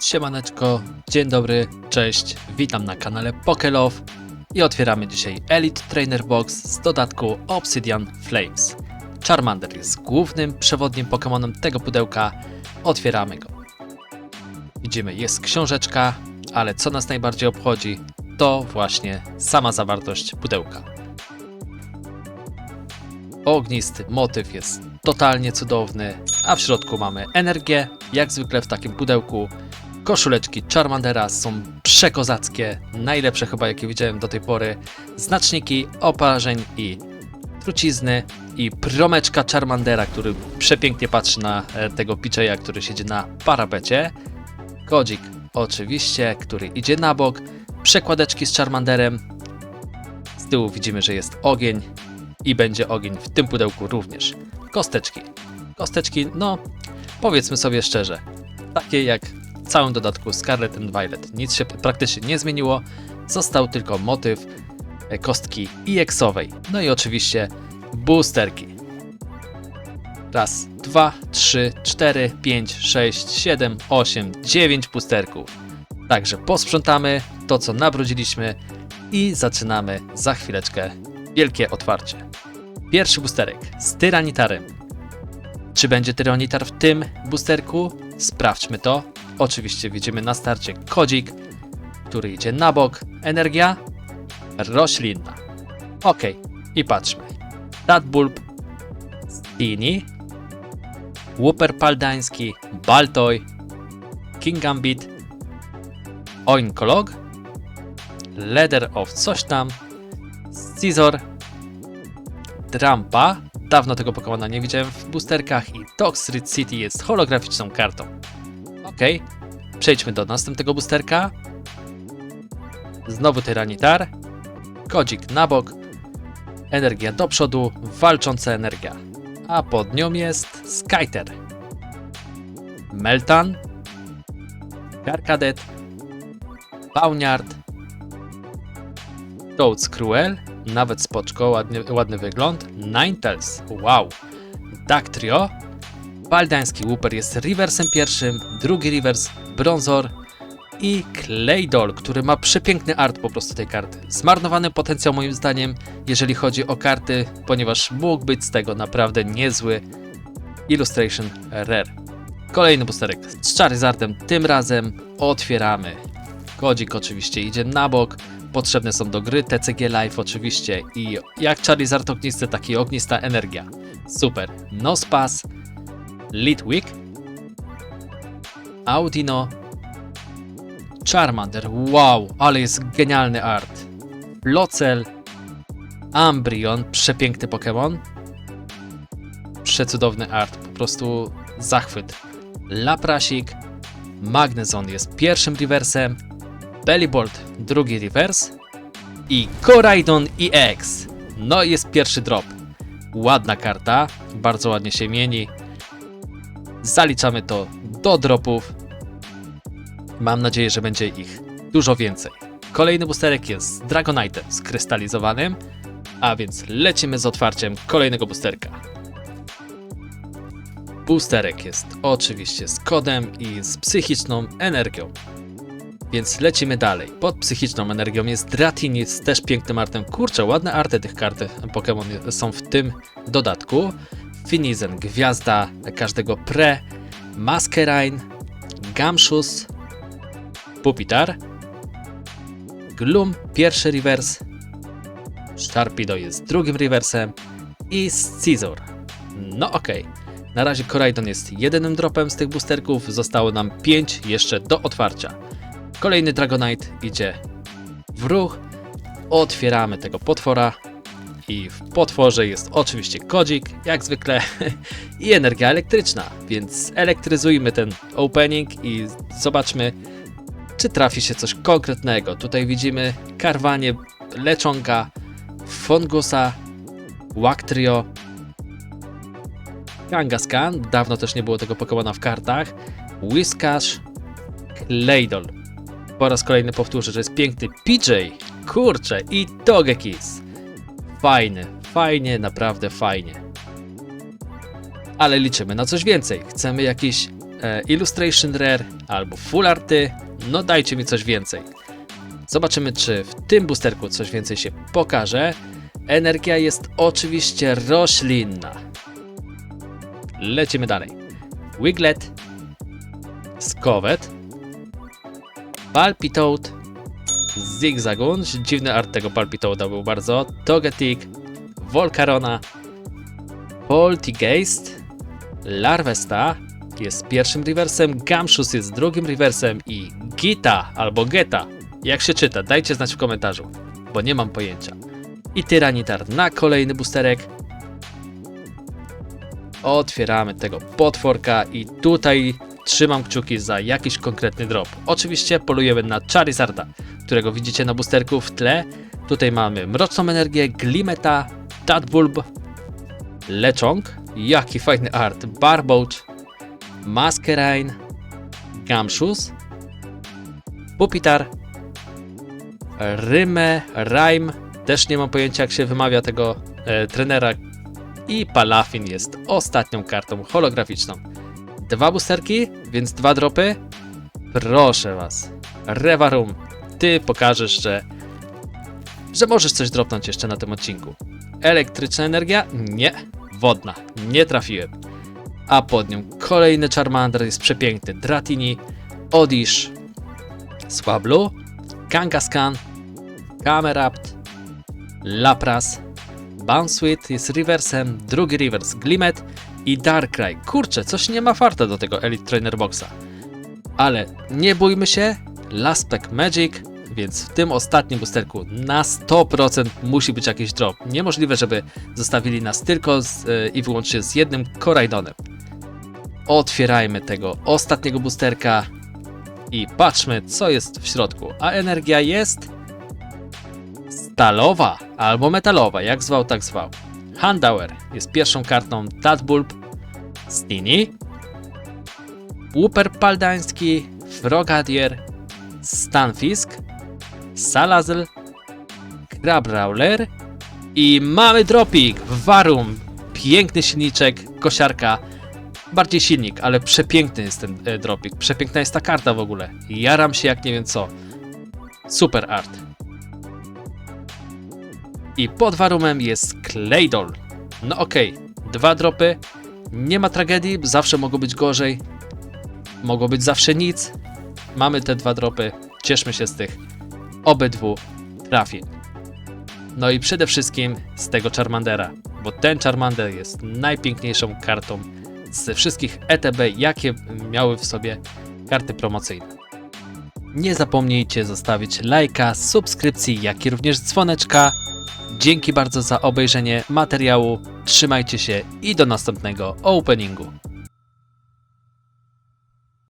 Siemaneczko, dzień dobry, cześć, witam na kanale Pokelove i otwieramy dzisiaj Elite Trainer Box z dodatku Obsidian Flames. Charmander jest głównym przewodnim Pokemonem tego pudełka, otwieramy go. Widzimy, jest książeczka, ale co nas najbardziej obchodzi, to właśnie sama zawartość pudełka. Ognisty motyw jest totalnie cudowny, a w środku mamy energię, jak zwykle w takim pudełku. Koszuleczki Charmandera są przekozackie, najlepsze chyba jakie widziałem do tej pory. Znaczniki oparzeń i trucizny i promeczka Charmandera, który przepięknie patrzy na e, tego Picheya, który siedzi na parapecie. Kodzik oczywiście, który idzie na bok. Przekładeczki z Charmanderem. Z tyłu widzimy, że jest ogień i będzie ogień w tym pudełku również. Kosteczki. Kosteczki, no powiedzmy sobie szczerze, takie jak całym dodatku Scarlet and Violet. Nic się praktycznie nie zmieniło, został tylko motyw e, kostki EX-owej. No i oczywiście boosterki. Raz, dwa, trzy, cztery, pięć, sześć, siedem, osiem, dziewięć boosterków. Także posprzątamy to, co nabrudziliśmy i zaczynamy za chwileczkę wielkie otwarcie. Pierwszy boosterek z Tyranitarem. Czy będzie Tyranitar w tym boosterku? Sprawdźmy to. Oczywiście widzimy na starcie kodzik, który idzie na bok. Energia roślinna. Ok, i patrzmy. Tatbulb, Stini, Whooper Paldański, Baltoj, King Gambit, Oinkolog, Leather of coś tam, Scizor, Drampa. Dawno tego Pokemona nie widziałem w boosterkach i Toxrid City jest holograficzną kartą. Ok, przejdźmy do następnego boosterka. Znowu Tyranitar. Kodzik na bok. Energia do przodu, walcząca energia. A pod nią jest Skyter. Meltan. Karkadet. Bauniard. Toads Cruel, nawet spoczko, ładny, ładny wygląd. Ninetales, wow. Dactrio. Baldański Wooper jest reversem pierwszym, drugi reverse Bronzor i Claydol, który ma przepiękny art po prostu tej karty. Zmarnowany potencjał moim zdaniem, jeżeli chodzi o karty, ponieważ mógł być z tego naprawdę niezły Illustration Rare. Kolejny boosterek z Charizardem, tym razem otwieramy. Kodzik oczywiście idzie na bok, potrzebne są do gry TCG Live oczywiście i jak Charizard ognisty, taki ognista energia. Super. Nospas, Litwick, Audino, Charmander, wow, ale jest genialny art. Locel, Ambrion, przepiękny Pokémon. Przecudowny art, po prostu zachwyt. Laprasik, Magnezon jest pierwszym reversem, Bellibolt drugi reverse i Koraidon EX. No jest pierwszy drop. Ładna karta, bardzo ładnie się mieni. Zaliczamy to do dropów. Mam nadzieję, że będzie ich dużo więcej. Kolejny boosterek jest Dragonite skrystalizowanym, a więc lecimy z otwarciem kolejnego boosterka. Boosterek jest oczywiście z kodem i z psychiczną energią. Więc lecimy dalej. Pod psychiczną energią jest Dratini z też pięknym artem. Kurczę, ładne arty tych kart Pokémon są w tym dodatku. Finizen, gwiazda każdego pre. Masquerain, Gamshus, Pupitar, Gloom, pierwszy reverse, Sharpido jest drugim reversem i Scizor. No okej. Na razie Koraidon jest jedynym dropem z tych boosterków, zostało nam 5 jeszcze do otwarcia. Kolejny Dragonite idzie w ruch. Otwieramy tego potwora. I w potworze jest oczywiście kodzik, jak zwykle, i energia elektryczna. Więc elektryzujmy ten opening i zobaczmy, czy trafi się coś konkretnego. Tutaj widzimy karwanie leczonka, fungusa, Wactrio, Kangaskhan, dawno też nie było tego Pokemona w kartach, Whiscash, Claydol. Po raz kolejny powtórzę, że jest piękny PJ, kurczę i Togekiss. Fajny, fajnie, naprawdę fajnie. Ale liczymy na coś więcej. Chcemy jakiś e, Illustration Rare albo Full Arty, no dajcie mi coś więcej. Zobaczymy, czy w tym boosterku coś więcej się pokaże. Energia jest oczywiście roślinna. Lecimy dalej. Wiglet, Skowet, Palpitoad, Zigzagoon, dziwny art tego Palpitoada był bardzo, Togetic, Volcarona, Poltergeist, Larvesta jest pierwszym rewersem, Gamshus jest drugim rewersem i Gita albo Geta, jak się czyta, dajcie znać w komentarzu, bo nie mam pojęcia. I Tyranitar na kolejny boosterek. Otwieramy tego potworka i tutaj trzymam kciuki za jakiś konkretny drop. Oczywiście polujemy na Charizarda, którego widzicie na boosterku w tle. Tutaj mamy Mroczną Energię, Glimeta, Tadbulb, Lechonk, jaki fajny art, Barboach, Masquerain, Gamshus, Pupitar, Ryme, Rime, też nie mam pojęcia jak się wymawia tego e, trenera i Palafin jest ostatnią kartą holograficzną. Dwa boosterki, więc dwa dropy. Proszę was. Revarum, ty pokażesz, że że możesz coś dropnąć jeszcze na tym odcinku. Elektryczna energia? Nie. Wodna. Nie trafiłem. A pod nią kolejny Charmander jest przepiękny. Dratini, Odish, Swablu, Kangaskhan, Camerapt, Lapras, Bounsweet jest reversem, drugi reverse Glimet i Darkrai. Kurczę, coś nie ma farta do tego Elite Trainer Boxa. Ale nie bójmy się, Laspek Magic, więc w tym ostatnim boosterku na 100% musi być jakiś drop. Niemożliwe, żeby zostawili nas tylko z, e, i wyłącznie z jednym Koraidonem. Otwierajmy tego ostatniego boosterka i patrzmy, co jest w środku. A energia jest stalowa albo metalowa, jak zwał, tak zwał. Handauer jest pierwszą kartą Tadbulb, Stini, Wooper Paldański, Frogadier, Stanfisk, Salazl, Crabrawler i mamy dropik, Varum, piękny silniczek, kosiarka, bardziej silnik, ale przepiękny jest ten e, dropik, przepiękna jest ta karta w ogóle, jaram się jak nie wiem co, super art. I pod Varumem jest Claydol. No okej, dwa dropy, nie ma tragedii, zawsze mogło być gorzej, mogło być zawsze nic. Mamy te dwa dropy, cieszmy się z tych obydwu trafień. No i przede wszystkim z tego Charmandera, bo ten Charmander jest najpiękniejszą kartą ze wszystkich ETB, jakie miały w sobie karty promocyjne. Nie zapomnijcie zostawić lajka, subskrypcji, jak i również dzwoneczka. Dzięki bardzo za obejrzenie materiału. Trzymajcie się i do następnego openingu.